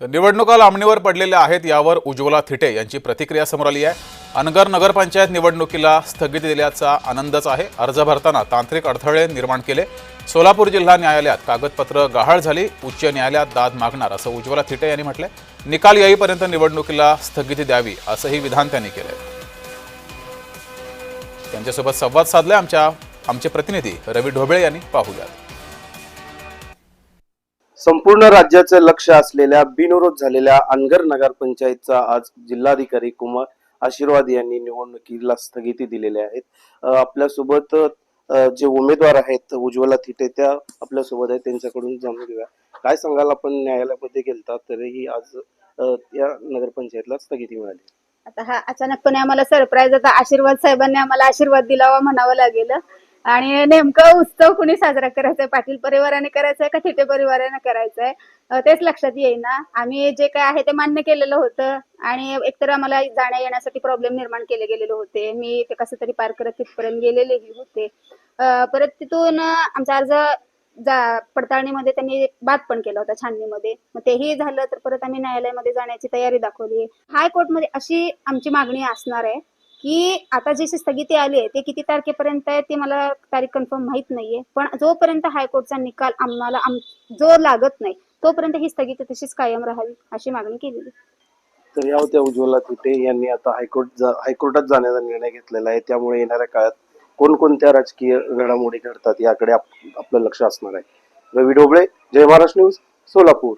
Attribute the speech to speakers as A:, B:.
A: तर निवडणुका लांबणीवर पडलेल्या आहेत यावर उज्ज्वला थिटे यांची प्रतिक्रिया समोर आली आहे. अनगर नगरपंचायत निवडणुकीला स्थगिती दिल्याचा आनंदच आहे. अर्ज भरताना तांत्रिक अडथळे निर्माण केले. सोलापूर जिल्हा न्यायालयात कागदपत्र गहाळ झाली. उच्च न्यायालयात दाद मागणार असं उज्ज्वला थिटे यांनी म्हटलंय निकाल येईपर्यंत निवडणुकीला स्थगिती द्यावी असंही विधान त्यांनी केलंय. त्यांच्यासोबत संवाद साधलाय आमच्या आमचे प्रतिनिधी रवी ढोबळे यांनी. पाहूयात.
B: संपूर्ण राज्याचे लक्ष असलेल्या बिनविरोध झालेल्या अनगर नगरपंचायतचा आज जिल्हाधिकारी कुमार आशीर्वाद यांनी निवडणुकीला स्थगिती दिलेली आहेत आपल्यासोबत जे उमेदवार आहेत उज्ज्वला थिटे त्या आपल्यासोबत आहेत त्यांच्याकडून जाणून घेऊया. काय सांगाल आपण? न्यायालयामध्ये गेलता तरीही आज या नगरपंचायतला स्थगिती मिळाली.
C: आता हा अचानकपणे आम्हाला सरप्राईज आता आशीर्वाद साहेबांनी आम्हाला आशीर्वाद दिलावा म्हणावं लागेल. आणि नेमकं उत्सव कुणी साजरा करायचा आहे पाटील परिवाराने करायचा आहे का थिटे परिवाराने करायचा आहे तेच लक्षात येईना. आम्ही जे काय आहे ते मान्य केलेलं होतं. आणि एकतर आम्हाला जाण्या येण्यासाठी प्रॉब्लेम निर्माण केले गेलेले होते. मी ते कसं तरी पार करत तिथपर्यंत गेलेलेही होते. परत तिथून आमचा अर्ज जा पडताळणीमध्ये त्यांनी बाद पण केला होता छाननीमध्ये. मग तेही झालं तर परत आम्ही न्यायालयामध्ये जाण्याची तयारी दाखवली. हायकोर्टमध्ये अशी आमची मागणी असणार आहे. की आता जी स्थगिती आली आहे ते किती तारखेपर्यंत आहे ते मला तारीख कन्फर्म माहीत नाहीये. पण जोपर्यंत हायकोर्टचा निकाल आम्हाला आम जो लागत नाही तोपर्यंत ही स्थगिती तशीच कायम राहावी अशी मागणी केलेली.
B: तर या होत्या उज्ज्वला तिथे यांनी आता हायकोर्ट जा- हायकोर्टात जाण्याचा निर्णय घेतलेला आहे. त्यामुळे येणाऱ्या काळात कोणकोणत्या राजकीय घडामोडी घडतात याकडे आप- आपलं लक्ष असणार आहे. रवी ढोबळे जय महाराष्ट्र न्यूज सोलापूर.